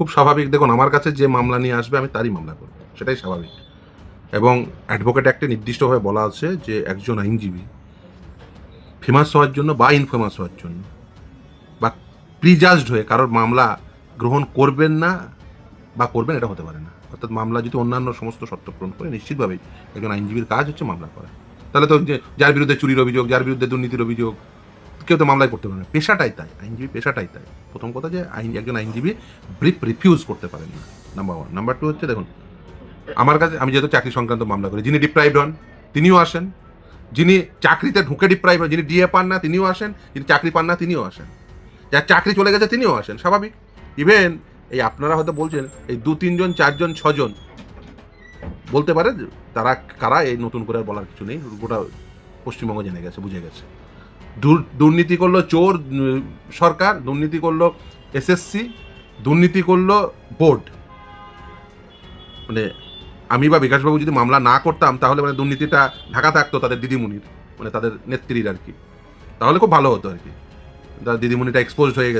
খুব স্বাভাবিক। দেখুন, আমার কাছে যে মামলা নিয়ে আসবে, আমি তারই মামলা করব, সেটাই স্বাভাবিক। এবং অ্যাডভোকেট অ্যাক্টে নির্দিষ্টভাবে বলা আছে যে একজন আইনজীবী ফেমাস হওয়ার জন্য বা ইনফেমাস হওয়ার জন্য বা প্রিজাজড হয়ে কারোর মামলা গ্রহণ করবেন না বা করবেন, এটা হতে পারে না। অর্থাৎ মামলা যদি অন্যান্য সমস্ত শর্ত পূরণ করে, নিশ্চিতভাবেই একজন আইনজীবীর কাজ হচ্ছে মামলা করা। তাহলে তো যার বিরুদ্ধে চুরির অভিযোগ, যার বিরুদ্ধে দুর্নীতির অভিযোগ কেউ তো মামলায় করতে পারে না। পেশাটাই তাই, আইনজীবী পেশাটাই তাই। প্রথম কথা যে আইন, একজন আইনজীবী ব্রিফ রিফিউজ করতে পারেন না নাম্বার ওয়ান নাম্বার টু হচ্ছে, দেখুন, আমার কাছে, আমি যেহেতু চাকরি সংক্রান্ত মামলা করি, যিনি ডিপ্রাইভড হন, তিনিও আসেন। যিনি চাকরিতে ঢুকে ডিপ্রাইভ হন, যিনি ডিএ পান না, তিনিও আসেন। যিনি চাকরি পান না, তিনিও আসেন। যার চাকরি চলে গেছে, তিনিও আসেন, স্বাভাবিক। ইভেন এই আপনারা হয়তো বলছেন, এই দু, তিনজন, চারজন, ছজন। বলতে পারে তারা, কারা, এই নতুন করে বলার কিছু নেই, গোটা পশ্চিমবঙ্গ জেনে গেছে, বুঝে গেছে। দুর্নীতি করল চোর সরকার, দুর্নীতি করল এসএসসি, দুর্নীতি করল বোর্ড। মানে আমি বা বিকাশবাবু যদি মামলা না করতাম, তাহলে মানে দুর্নীতিটা ঢাকা থাকতো তাদের দিদিমণির মানে তাদের নেত্রীর আর কি। তাহলে খুব ভালো হতো আর কি। দিদিমণিটা এক্সপোজ হয়ে গেছে।